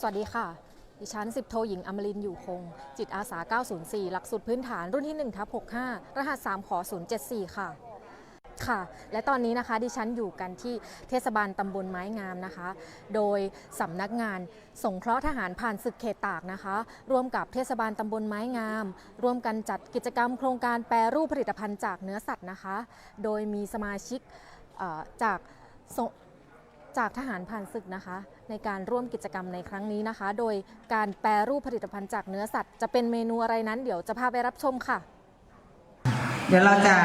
สวัสดีค่ะ ดิฉันสิบโทหญิงอมรินอยู่คง จิตอาสา 904 หลักสูตรพื้นฐานรุ่นที่1ทับ65 รหัส 3 ขอ 074 ค่ะ ค่ะ และตอนนี้นะคะดิฉันอยู่กันที่เทศบาลตำบลไม้งามนะคะ โดยสำนักงานสงเคราะห์ทหารผ่านศึกเขตตากนะคะ ร่วมกับเทศบาลตำบลไม้งาม ร่วมกันจัดกิจกรรมโครงการแปรรูปผลิตภัณฑ์จากเนื้อสัตว์นะคะ โดยมีสมาชิกจาก จากทหารผ่านศึกนะคะ ในการร่วมกิจกรรมในครั้งนี้นะคะ โดยการแปรรูปผลิตภัณฑ์จากเนื้อสัตว์ จะเป็นเมนูอะไรนั้นเดี๋ยวจะพาไปรับชมค่ะ เดี๋ยวเราจะ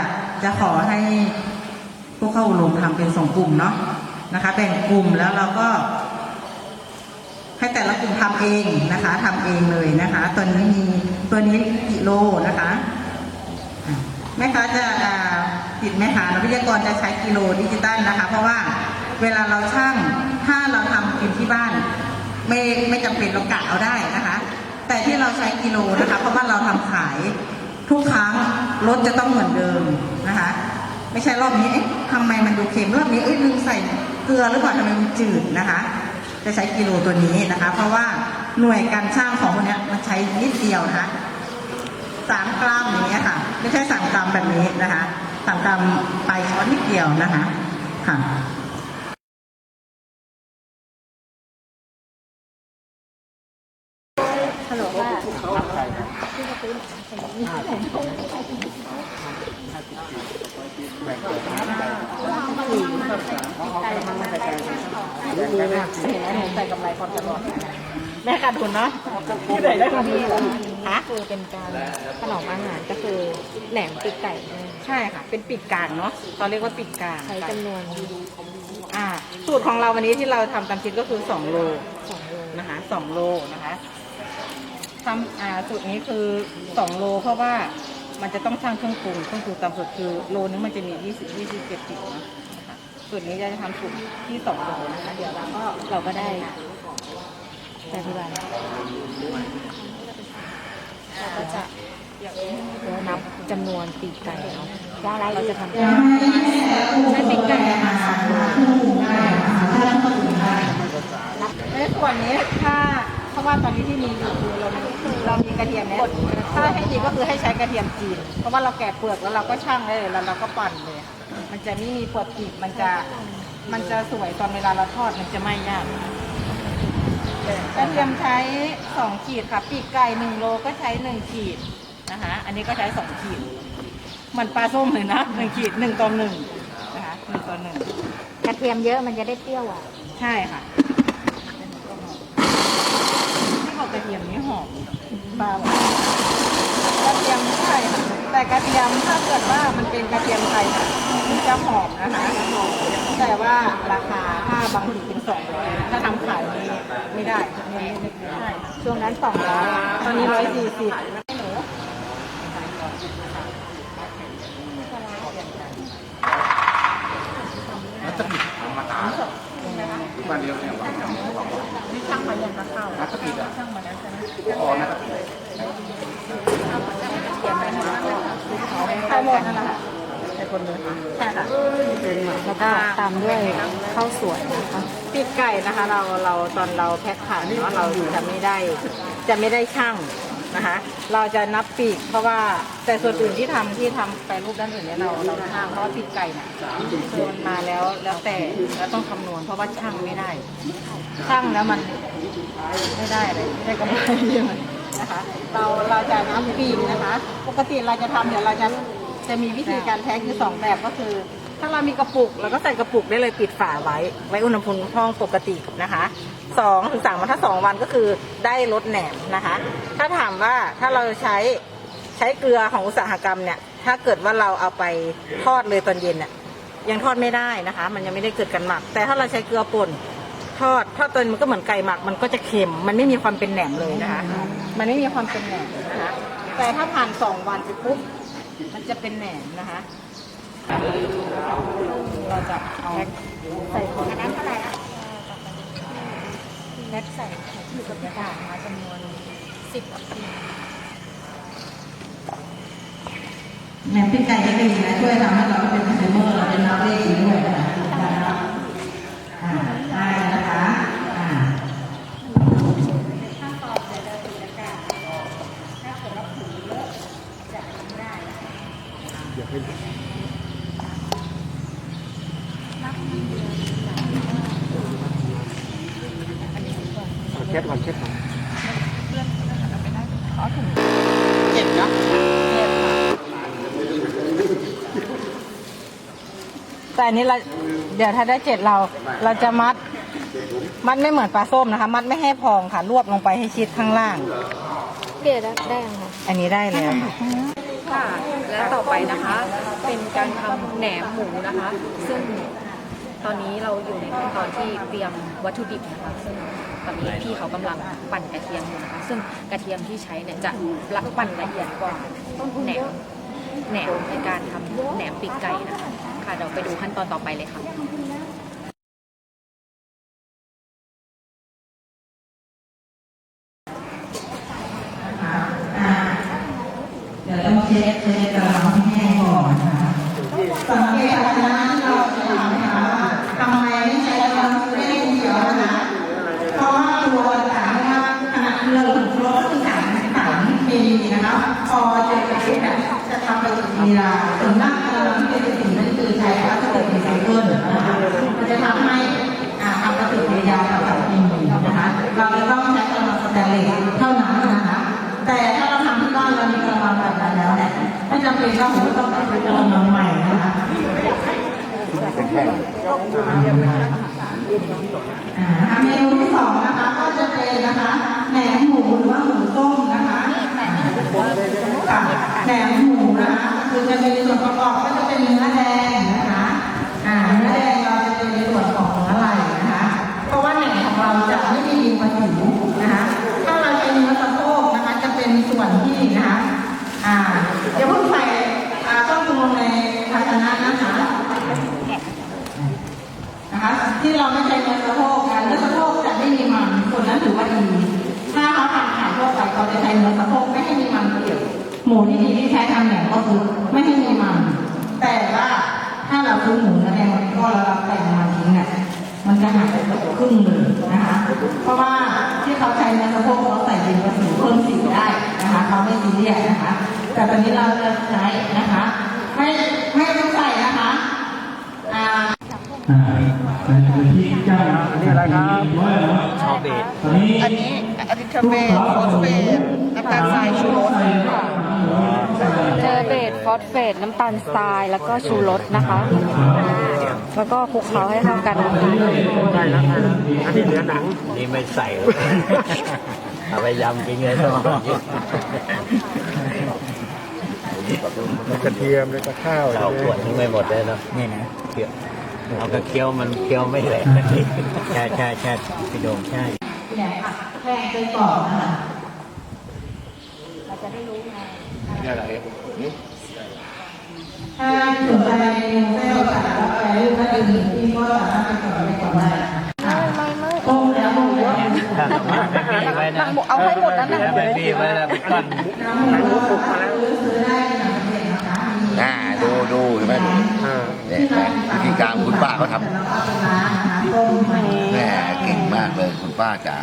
จะขอให้ผู้เข้าอบรมทำเป็นสองกลุ่มเนาะนะคะแบ่งกลุ่มแล้วเราก็ ให้แต่ละกลุ่มทำเองนะคะทำเองเลยนะคะ ตัวนี้มีตัวนี้กิโลนะคะแม่ค้าจะติดแม่ค้าวิทยากรจะใช้กิโลดิจิตอลนะคะ เพราะว่า เวลาเราช่างถ้าเราทำกินที่บ้าน ไม่ไม่จำเป็นเรากะเอาได้นะคะ แต่ที่เราใช้กิโลนะคะ เพราะว่าเราทำขายทุกครั้งรสจะต้องเหมือนเดิมนะคะ ไม่ใช่รอบนี้เอ๊ะทำไมมันดูเค็มรอบนี้เอ้ยลืมใส่เกลือหรือเปล่าทำไมมันจืดนะคะ จะใช้กิโลตัวนี้นะคะ เพราะว่าหน่วยการช่างของคนนี้มันใช้นิดเดียวนะคะสามกรัมอย่างเงี้ยค่ะ ไม่ใช่สามกรัมแบบนี้นะคะสามกรัมไปช้อนนิดเดียวนะคะค่ะ ฮัลโหลค่ะ เห็นไหมผมใส่กำไรความตลอดแม่ ขาดทุนเนาะที่ไหนได้ความดีฮะคือเป็นการถนอมอาหารก็คือแหนมปีกไก่เนี่ยใช่ค่ะ เป็นปีกกลางเนาะเราเรียกว่าปีกกลางใช้จำนวนอ่าสูตรของเราวันนี้ที่เราทำตามชิ้นก็คือ2โล2โลนะคะ2โลนะคะทำอ่าสูตรนี้คือ2โลเพราะว่ามันจะต้องช่างเครื่องปรุงเครื่องปรุงตามสูตรคือโลนึงมันจะมี20 27จิบเนาะนะคะสูตรนี้จะทำสูตรที่2โลนะคะเดี๋ยวเราก็เราก็ได้ แต่ที่บ้านเราก็จะนับจำนวนปีกไก่เนาะว่าเราจะทำใช้ปีกไก่ประมาณสองโลในส่วนนี้ถ้าเพราะว่าตอนนี้ที่มีอยู่คือเราเรามีกระเทียมเนี่ยถ้าให้ดีก็คือให้ใช้กระเทียมจีน เพราะว่าเราแกะเปลือกแล้วเราก็ช่างได้เลยแล้วเราก็ปั่นเลย มันจะไม่มีเปลือกกีบมันจะมันจะสวยตอนเวลาเราทอดมันจะไม่ยาก กระเทียมใช้สองขีดค่ะ ปีกไก่หนึ่งโลก็ใช้หนึ่งขีดนะคะ อันนี้ก็ใช้สองขีดเหมือนปลาส้มเลยนะหนึ่งขีดหนึ่งต่อหนึ่งนะคะหนึ่งต่อหนึ่งกระเทียมเยอะมันจะได้เปรี้ยวอะ ใช่ค่ะที่บอกกระเทียมนี่หอมปลาบอกกระเทียมใช่ค่ะแต่กระเทียมถ้าเกิดว่ามันเป็นกระเทียมไทยค่ะมันจะหอมนะคะ แต่ว่าราคาถ้าบางทีเป็น สองร้อยถ้าทำขายนี่ไม่ได้ไม่ได้ช่วงนั้นสองร้อยตอนนี้ร้อยสี่สิบแล้วจะปิดมาตาบ้านเดียวเนี่ยวันจันทร์วันนี่ช่างมายังจะเข้านักปิดอะช่างมาแล้วใช่ไหมอ๋อนักปิดใช่หมดนั่นแหละ ค่ะใช่คนเลยใช่ค่ะแล้วก็ตามด้วยข้าวสวยนะคะปีกไก่นะคะ เราเราตอนเราแพ็คขายเนาะเราจะไม่ได้จะไม่ได้ช่างนะคะ เราจะนับปีกเพราะว่าแต่ส่วนอื่นที่ทำที่ทำแปรูปด้านอื่นเนี่ยเราเราช่างเพราะว่าปีกไก่เนี่ยคือมันมาแล้วแล้วแต่แล้วต้องคำนวณเพราะว่าช่างไม่ได้ ช่างแล้วมันไม่ได้เลยไม่ได้กำไรเยอะนะคะ เราเราจะนับปีกนะคะ ปกติเราจะทำเดี๋ยวเราจะ จะมีวิธีการแพ็คคือสองแบบก็คือ ถ้าเรามีกระปุกเราก็ใส่กระปุกได้เลยปิดฝาไว้ ไว้อุณหภูมิห้องปกตินะคะสองถึงสามวันถ้าสองวันก็คือได้ลดแหนมนะคะ ถ้าถามว่าถ้าเราใช้ใช้เกลือของอุตสาหกรรมเนี่ย ถ้าเกิดว่าเราเอาไปทอดเลยตอนเย็นเนี่ยยังทอดไม่ได้นะคะ มันยังไม่ได้เกิดการหมัก แต่ถ้าเราใช้เกลือป่นทอดทอดตอนมันก็เหมือนไก่หมัก มันก็จะเค็ม มันไม่มีความเป็นแหนมเลยนะคะ มันไม่มีความเป็นแหนมนะคะ แต่ถ้าผ่านสองวันไปปุ๊บ มันจะเป็นแหนมนะคะ เราจะเอาใส่ของอันนั้นเท่าไหร่นะแม็กใส่อยู่กับกระดาษมาจำนวนสิบทีแหนมปีกไก่จะดีนะช่วยทำให้เราเป็นคอน sumer เราเป็นนักเลขด้วยนะคะการนับอ่าได้นะคะอ่า เช็ดก่อนเช็ดก่อนเจ็บเนาะแต่อันนี้เราเดี๋ยวถ้าได้เจ็ดเรา เราจะมัด มัดไม่เหมือนปลาส้มนะคะ มัดไม่ให้พองค่ะรวบลงไปให้ชิดข้างล่าง เดี๋ยวได้ยังคะอันนี้ได้แล้วค่ะค่ะ และต่อไปนะคะ เป็นการทำแหนมหมูนะคะ ซึ่งตอนนี้เราอยู่ในขั้นตอนที่เตรียมวัตถุดิบนะคะซึ่ง ตอนนี้พี่เขากำลังปั่นกระเทียมอยู่นะคะ ซึ่งกระเทียมที่ใช้เนี่ยจะรักปั่นละเอียดกว่าแหนมแหนมในการทำแหนมปีกไก่นะคะค่ะเดี๋ยวไปดูขั้นตอนต่อไปเลยค่ะ เดี๋ยวต้องเช็ดเช็ดกระมังให้แห้งก่อนนะคะสังเกตภาชนะที่เราจะทำนะคะว่าทำไมไม่ใช้กระมังเล็กเดียวนะคะเพราะว่าตัวต่างๆว่าขนาดเราถึงรสที่ต่างต่างมีนะคะพอเจอกับที่แบบจะ ทำปฏิกิริยาส่วนมากกระมังที่เป็นสิ่งนั้นคือใช้พลาสติกรีไซเคิลนะคะมันจะทำให้อ่าทำปฏิกิริยากับสัตว์มีนะคะเราจะต้องใช้กระมังสแตนเลสเท่านั้นนะคะ แต่ถ้าเราทำที่บ้านเรามีกระมังแบบนั้นแล้วเนี่ยไม่จำเป็นว่าผมต้องไปกระมังใหม่นะคะอ่าเมนูที่สองนะคะก็จะเป็นนะคะแหนมหมูหรือว่าหมูต้มนะคะค่ะแหนมหมูนะคะ คือจะมีส่วนประกอบก็จะเป็นเนื้อแดงนะคะ ครึ่งหนึ่งนะคะ เพราะว่าที่เขาใช้เนื้อสะโพกเขาใส่ดินผสมเพิ่มสีได้นะคะเขาไม่ดีเรียกนะคะ แต่ตอนนี้เราจะใช้นะคะ ไม่ไม่ต้องใส่นะคะอ่าอ่าในพื้นที่เจ้าอันนี้อะไรครับร้อยแล้วชอบเบสตอนนี้อันนี้อะดิทเบตโฟสเฟตน้ำตาลทรายชูรสเจอเบสฟอสเฟตน้ำตาลทรายแล้วก็ชูรสนะคะ แล้วก็คลุกเคล้าให้เข้ากันนะคะใช่แล้วอันนี้เนื้อหนังนี่ไม่ใส่เลยเอาไปยำกินเลยสมองกระเทียมเลยกระข้าวเราขวดทิ้งไม่หมดเลยเนาะนี่นะเคี้ยวเอากระเคี้ยวมันเคี้ยวไม่แหลกนาทีใช่ใช่ใช่พี่โดมใช่ที่ไหนค่ะแป้งเป็นกรอบนะคะนี่อะไร ถ้าสนใจเมนูให้เราสั่งรับไปรูปก็ดีที่ก็สามารถไปกดได้ก่อนได้ค่ะต้มแล้วหมูแล้วเอาให้หมดนั้นนะแล้วไปบีบไว้แล้วไปปั้นน้ำหมูซื้อได้ในหนังเด็กนะคะอ่าดูดูเห็นไหมเนี่ยวิธีการคุณป้าเขาทแล้วก็ป็นร้านนะคะต้มให้ำแม่เก่งมากเลยคุณป้าจ๋า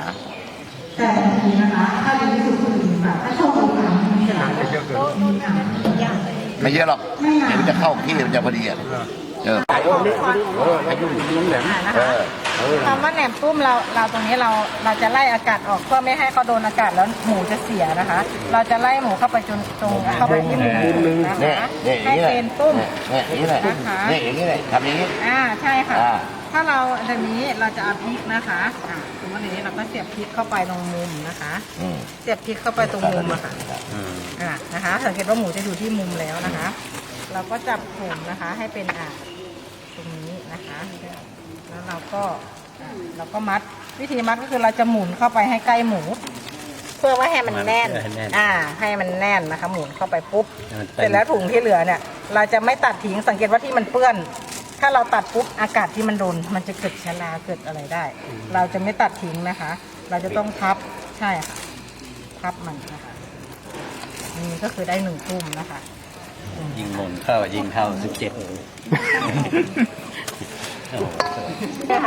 แต่ทีนะคะถ้าดีที่สุดคือแบบถ้าชอบดูหนังมีหนังเยอะเกินมีหนัง ไม่เยอะหรอกเดี๋ยวมันจะเข้าที่มันจะพอดีอะเออโอ้นี่เอออายุน้ำแหลมเออคำว่าแหนมตุ้มเราเราตรงนี้เราเราจะไล่อากาศออกเพื่อไม่ให้เขาโดนอากาศแล้วหมูจะเสียนะคะ เราจะไล่หมูเข้าไปจนตรงเข้าไปที่มุมนะเนี่ยคะเนี่ยอย่าให้งนี้แหละเป็นตุ้มเนี่ยอย่างนี้แหละนะคะเนี่ยอย่างนี้แหละทำอย่างนี้อ่าใช่ค่ะอ่า ถ้าเราอันนี้เราจะเอาพริกนะคะอ่าสมมติอย่างนี้เราก็เสียบพริกเข้าไปตรงมุมนะคะ อืมเสียบพริกเข้าไปตรงมุมอะค่ะอ่านะคะ สังเกตว่าหมูจะอยู่ที่มุมแล้วนะคะ เราก็จับผมนะคะ ให้เป็นอ่าตรงนี้นะคะ แล้วเราก็อ่าเราก็มัดวิธีมัดก็คือเราจะหมุนเข้าไปให้ใกล้หมู เพื่อว่าให้มันแน่น ให้แน่น อ่า ให้มันแน่นนะคะ หมุนเข้าไปปุ๊บ ให้มันเสเต็มร็จแล้วถุงที่เหลือเนี่ย เราจะไม่ตัดทิ้งสังเกตว่าที่มันเปื้อน ถ้าเราตัดปุ๊บอากาศที่มันโดนมันจะเกิดชะลาเกิดอะไรได้ เราจะไม่ตัดทิ้งนะคะ เราจะต้องพับใช่ค่ะพับมันนะคะนี่ก็คือได้หนึ่งตุ้มนะคะยิงหมนเข้ายิงเข้าสิบเจ็ด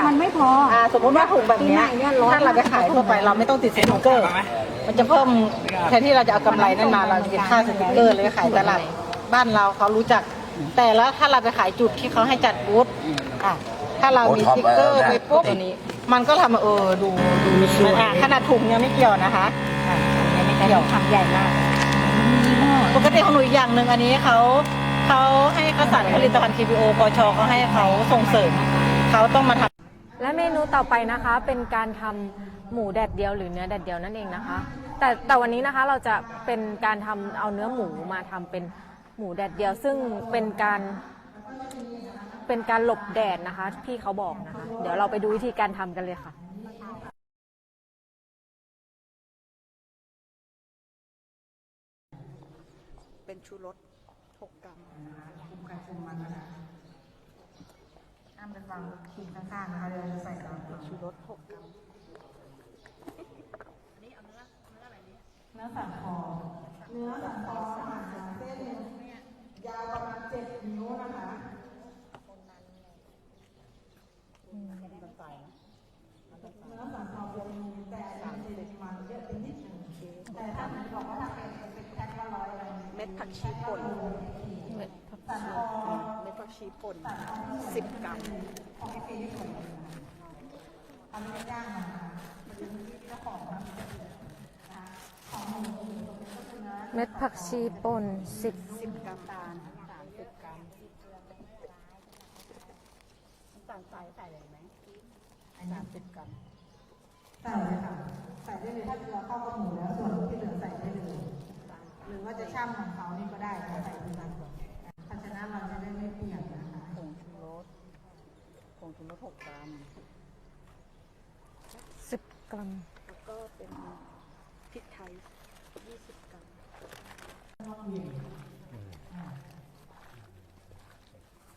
มันไม่พออ่าสมมติว่าถุงแบบเนี้ยถ้าเราไปขายทั่วไปเราไม่ต้องติดสติ๊กเกอร์ มันจะเพิ่มแทนที่เราจะเอากำไรนั่นมาเราจะเก็บค่าสติ๊กเกอร์เลยขายตลาดบ้านเราเขารู้จัก แต่แล้วถ้าเราไปขายจุดที่เขาให้จัดบูธอะถ้าเรามีโอ้สติ๊กเกอร์ท็อปเออไปปุ๊บอันนี้ มันก็ทำเออดูดูมันอะขนาดถุงยังไม่เกี่ยวนะคะอะถุงยังไม่เกี่ยว ทำใหญ่มากปกติของหนูอีกอย่างหนึ่งอันนี้เขาเขาให้กษัตริย์ผลิตภัณฑ์ KPO ปชเขาให้เขาส่งเสริมเขาต้องมาทำและเมนูต่อไปนะคะ เป็นการทำหมูแดดเดียวหรือเนื้อแดดเดียวนั่นเองนะคะ แต่แต่วันนี้นะคะเราจะเป็นการทำเอาเนื้อหมูมาทำเป็น หมูแดดเดียวซึ่งเป็นการเป็นการหลบแดดนะคะ พี่เขาบอกนะคะ เดี๋ยวเราไปดูวิธีการทำกันเลยค่ะเป็นชูรส6กรัมคุมไข่คุมมันนะคะห้ามเป็นวางขีดข้างๆนะคะเดี๋ยวเราจะใส่ตามชูรส6กรัมเนื้อสันคอ เนื้อสันคอค่ะเส้น ยาวประมาณเจ็ดนิ้วนะคะเนื้อสันคอเป็นแต่อันนี้ปริมาณเยอะไปนิดหนึงแต่ถ้ามันบอกว่าถ้าเป็นเป็นแพ็คละร้อยอะไรเม็ดผักชีป่นสันคอเม็ดผักชีป่น10กรัมของไอซีที่ผมอันนี้ย่างมาค่ะเจ้าของนะเม็ดผักชีป่นสิบ10 กรัมตาล30กรัมน้ำตาลทรายใส่เลยไหม30กรัมใส่เลยค่ะใส่ได้เลยถ้าเราเข้ากับหมูแล้วส่วนที่เหลือใส่ได้เลยหรือว่าจะช่ำของเขานี่ก็ได้ค่ะใส่ด้วยกันภาชนะเราจะได้ไม่เปียกนะคะผงชูรสผงชูรส6กรัมสิบกรัมแล้วก็เป็นพริกไทย20กรัม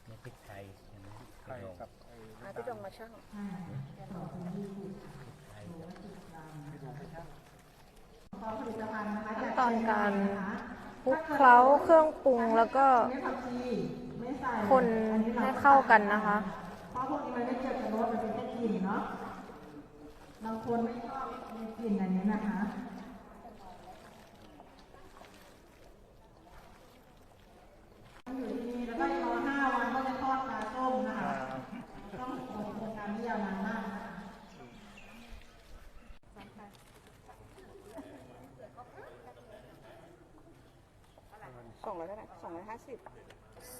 ไม่พริกไทยใช่ไหม ไข่กับไอ้ อะพี่ดอง มาช่างขั้นตอนการคลุกเคล้าเครื่องปรุงแล้วก็ไม่ผักชีไม่ใส่คนให้เข้ากันนะคะเพราะพวกนี้มันไม่เกี่ยวกับรสมันเป็นแค่กลิ่นเนาะบางคนไม่ชอบมีกลิ่นอันนี้นะคะ อยู่ที่นี่แล้วก็รอห้าวันก็จะทอดปลาส้มนะคะ ต้องอดทนการที่ยาวนานมากนะคะ สองร้อยเท่าไหร่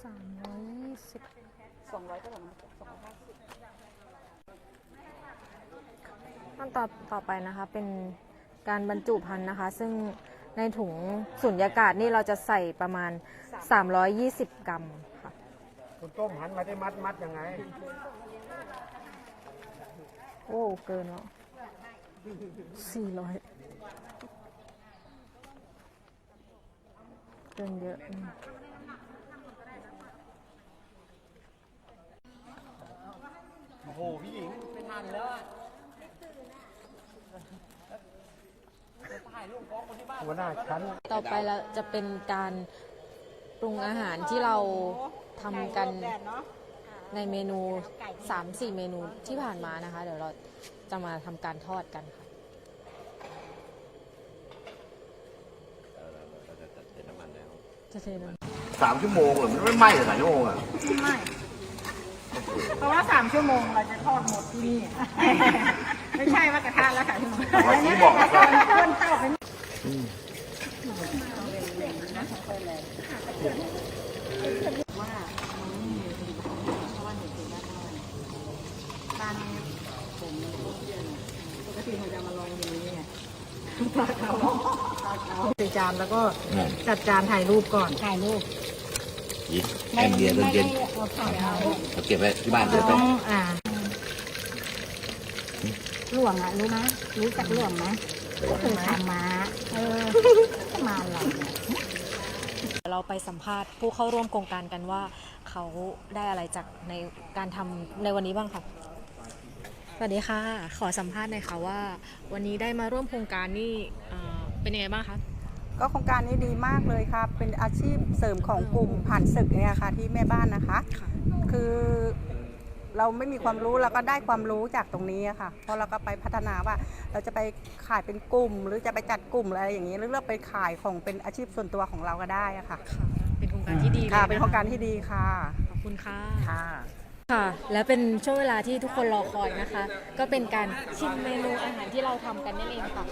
สองร้อยห้าสิบสามร้อยยี่สิบสองร้อยเท่าไหร่สองร้อยห้าสิบขั้นตอนต่อไปนะคะเป็นการบรรจุภัณฑ์นะคะ ซึ่งในถุงสุญญากาศนี่เราจะใส่ประมาณ 320 กรัมค่ะคุณต้มหันมาได้มัดมัดยังไง โอ้เกินแล้วสี่ร้อยเกินเยอะอืม โอ้โห พี่หญิงไม่ทันแล้วอะหัวหน้าชั้น ต่อไปเราจะเป็นการปรุงอาหารที่เราทำกันแดดเนาะในเมนู 3-4 เมนูที่ผ่านมานะคะ เดี๋ยวเราจะมาทำการทอดกันค่ะ จะเทน้ำสามชั่วโมงเหรอมันไม่ไหม้เหรอสามชั่วโมงอะไม่ เพราะว่าสามชั่วโมงเราจะทอดหมดที่นี่ ไม่ใช่ว่ากระทะแล้วค่ะที่มันวันนี้บอกว่า เพื่อนเข้าเป็นว่ามันไม่มีเพราะว่าหนูถือว่าเท่าไหร่บ้านนี้ผมปกติมันจะมาลองอย่างนี้ไงปลาเขาปลาเขาจานแล้วก็จัดจานถ่ายรูปก่อนถ่ายรูป แอนเดียเดินเย็นเอาถ่ายเอาเราเก็บไว้ที่บ้านเดี๋ยวไปต้องอ่าหลวงอะรู้ไหมรู้จักหลวงไหมก็คือทำม้าเออมาหรอเราไปสัมภาษณ์ผู้เข้าร่วมโครงการกันว่า เขาได้อะไรจากในการทำในวันนี้บ้างค่ะ สวัสดีค่ะ ขอสัมภาษณ์หน่อยค่ะว่า วันนี้ได้มาร่วมโครงการนี่เอ่อเป็นยังไงบ้างคะ ก็โครงการนี้ดีมากเลยค่ะ เป็นอาชีพเสริมของกลุ่มผ่านศึกเนี่ยค่ะที่แม่บ้านนะคะ คือเราไม่มีความรู้เราก็ได้ความรู้จากตรงนี้อะค่ะเพราะเราก็ไปพัฒนาว่าเราจะไปขายเป็นกลุ่ม หรือจะไปจัดกลุ่มอะไรอย่างนี้หรือเราไปขายของเป็นอาชีพส่วนตัวของเราก็ได้อะค่ะค่ะเป็นโครงการที่ดีเลยค่ะะเป็นโครงการที่ดีค่ะ ขอบคุณค่ะ ค่ะ ค่ะ และเป็นช่วงเวลาที่ทุกคนรอคอยนะคะ ก็เป็นการชิมเมนูอาหารที่เราทำกันนั่นเองค่ะ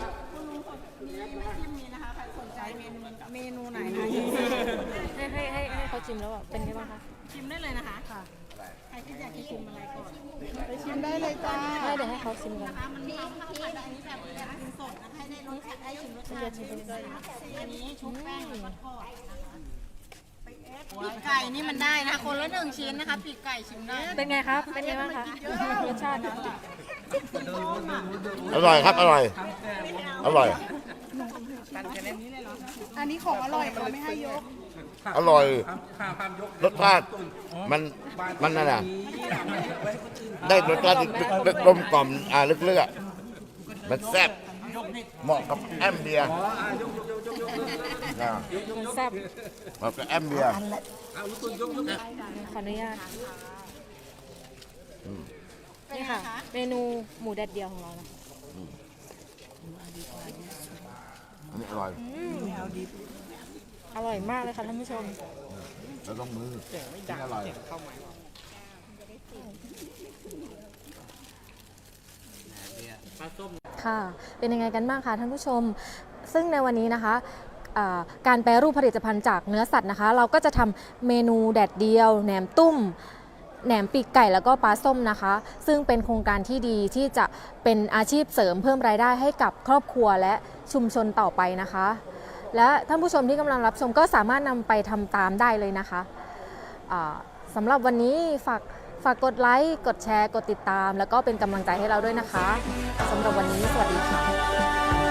เมนูไหนให้ให้ให้ให้เขาชิมแล้วแบบเป็นไงบ้างคะชิมได้เลยนะคะค่ะใครที่อยากจะชิมอะไรก่อนไปชิมได้เลยจ้าไม่เดี๋ยวให้เขาชิมกันมันมีข้าวผัดอันนี้แบบแบบกินสดนะคะให้ได้รสชาติให้ชิมรสชาติด้วยอันนี้ชุบแป้งแล้วก็ทอดนะคะปีกไก่นี่มันได้นะคนละหนึ่งชิ้นนะคะปีกไก่ชิมได้เป็นไงครับ เป็นไงบ้างคะรสชาติอร่อยครับอร่อยอร่อย อันนี้ของอร่อยเขาไม่ให้ยกอร่อยรสชาติมันมันนั่นน่ะได้รสชาติที่ลึกๆกลมกล่อมอ่าลึกๆอะมันแซ่บเหมาะกับแอมเบียร์นะมันแซ่บเหมาะกับแอมเบียร์ขออนุญาตนี่ค่ะ เมนูหมูแดดเดียวของเรานะ อันนี้อร่อยอร่อยมากเลยค่ะท่านผู้ชม แล้วต้องมือนี่อร่อยค่ะ เป็นยังไงกันบ้างคะท่านผู้ชม ซึ่งในวันนี้นะคะอ่าการแปรรูปผลิตภัณฑ์จากเนื้อสัตว์นะคะ เราก็จะทำเมนูแดดเดียวแหนมตุ้ม แหนมปีกไก่แล้วก็ปลาส้มนะคะ ซึ่งเป็นโครงการที่ดีที่จะเป็นอาชีพเสริมเพิ่มรายได้ให้กับครอบครัวและชุมชนต่อไปนะคะ และท่านผู้ชมที่กำลังรับชมก็สามารถนำไปทำตามได้เลยนะคะสำหรับวันนี้ฝากฝากกดไลค์ กดแชร์ กดติดตาม แล้วก็เป็นกำลังใจให้เราด้วยนะคะสำหรับวันนี้สวัสดีค่ะ